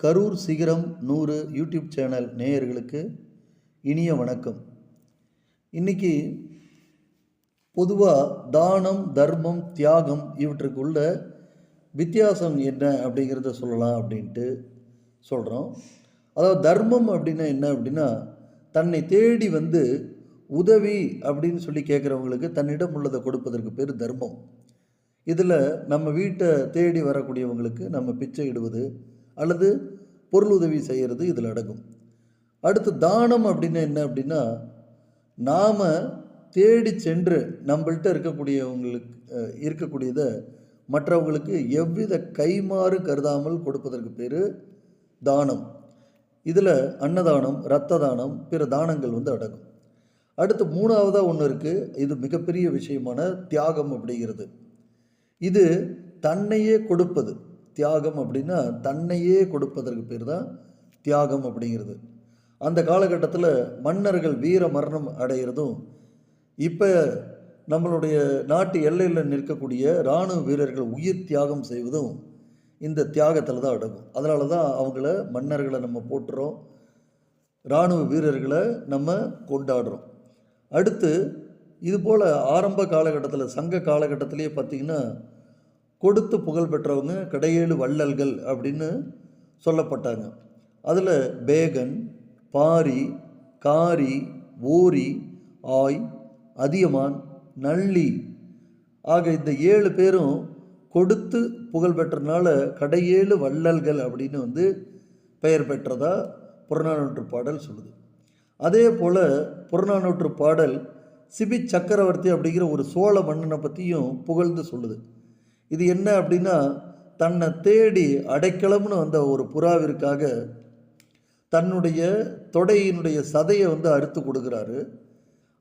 கரூர் சிகரம் நூறு YouTube channel நேயர்களுக்கு இனிய வணக்கம். இன்னைக்கு பொதுவாக தானம் தர்மம் தியாகம் இவற்றுக்குள்ள வித்தியாசம் என்ன அப்படிங்கிறத சொல்லலாம் அப்படின்ட்டு சொல்கிறோம் அதாவது தர்மம் அப்படின்னா என்ன அப்படின்னா தன்னை தேடி வந்து உதவி அப்படின்னு சொல்லி கேட்குறவங்களுக்கு தன்னிடம் உள்ளதை கொடுப்பதற்கு பேர் தர்மம். இதில் நம்ம வீட்டை தேடி வரக்கூடியவங்களுக்கு நம்ம பிச்சை இடுவது அல்லது பொருள் உதவி செய்கிறது இதில் அடங்கும். அடுத்து தானம் அப்படின்னா என்ன அப்படின்னா நாம் தேடி சென்று நம்மள்கிட்ட இருக்கக்கூடியவங்களுக்கு இருக்கக்கூடியதை மற்றவங்களுக்கு எவ்வித கைமாறு கருதாமல் கொடுப்பதற்கு பேர் தானம். இதில் அன்னதானம் இரத்த தானம் பிற தானங்கள் வந்து அடங்கும். அடுத்து மூணாவதாக ஒன்று இருக்குது இது மிகப்பெரிய விஷயமான தியாகம் அப்படிங்கிறது. இது தன்னையே கொடுப்பது. தியாகம் அப்படின்னா தன்னையே கொடுப்பதற்கு பேர் தான் தியாகம் அப்படிங்கிறது. அந்த காலகட்டத்தில் மன்னர்கள் வீர மரணம் அடைகிறதும் இப்போ நம்மளுடைய நாட்டு எல்லையில் நிற்கக்கூடிய இராணுவ வீரர்கள் உயிர் தியாகம் செய்வதும் இந்த தியாகத்தில் தான் அடங்கும். அதனால தான் அவங்கள மன்னர்களை நம்ம போட்டுறோம் இராணுவ வீரர்களை நம்ம கொண்டாடுறோம். அடுத்து இதுபோல் ஆரம்ப காலகட்டத்தில் சங்க காலகட்டத்திலேயே பார்த்திங்கன்னா கொடுத்து புகழ் பெற்றவங்க கடையேழு வள்ளல்கள் அப்படின்னு சொல்லப்பட்டாங்க. அதில் பேகன் பாரி காரி ஓரி ஆய் அதியமான் நள்ளி ஆக இந்த ஏழு பேரும் கொடுத்து புகழ் பெற்றனால கடையேழு வள்ளல்கள் அப்படின்னு வந்து பெயர் பெற்றதா புறநானூற்று பாடல் சொல்லுது. அதே போல் புறநானூற்று பாடல் சிபி சக்கரவர்த்தி அப்படிங்கிற ஒரு சோழ மன்னனை பற்றியும் புகழ்ந்து சொல்லுது. இது என்ன அப்படின்னா தன்னை தேடி அடைக்கலம்னு வந்த ஒரு புறாவிற்காக தன்னுடைய தொடையினுடைய சதையை வந்து அறுத்து கொடுக்குறாரு.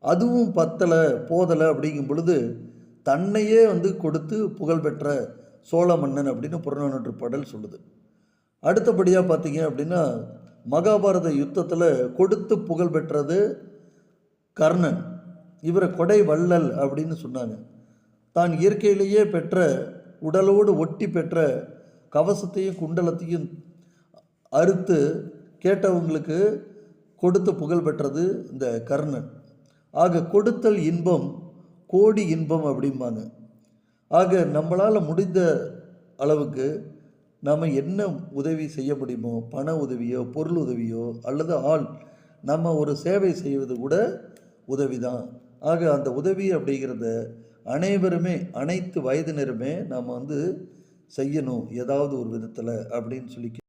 அதுவும் பத்தலை போதலை அப்படிங்கும் பொழுது தன்னையே வந்து கொடுத்து புகழ்பெற்ற சோழ மன்னன் அப்படின்னு புறநானூற்று பாடல் சொல்லுது. அடுத்தபடியாக பார்த்தீங்க அப்படின்னா மகாபாரத யுத்தத்தில் கொடுத்து புகழ் பெற்றது கர்ணன். இவரை கொடை வள்ளல் அப்படின்னு சொன்னாங்க. தான் இயற்கையிலேயே பெற்ற உடலோடு ஒட்டி பெற்ற கவசத்தையும் குண்டலத்தையும் அறுத்து கேட்டவங்களுக்கு கொடுத்து புகழ் பெற்றது இந்த கர்ணன். ஆக கொடுத்தல் இன்பம் கோடி இன்பம் அப்படிம்பாங்க. ஆக நம்மளால் முடிந்த அளவுக்கு நாம் என்ன உதவி செய்ய முடியுமோ பண உதவியோ பொருள் உதவியோ அல்லது ஆள் நம்ம ஒரு சேவை செய்வது கூட உதவி தான் ஆக அந்த உதவி அப்படிங்கிறத அனைவருமே அனைத்து வயதினருமே நாம் வந்து செய்யணும் ஏதாவது ஒரு விதத்தில் அப்படின்னு சொல்லி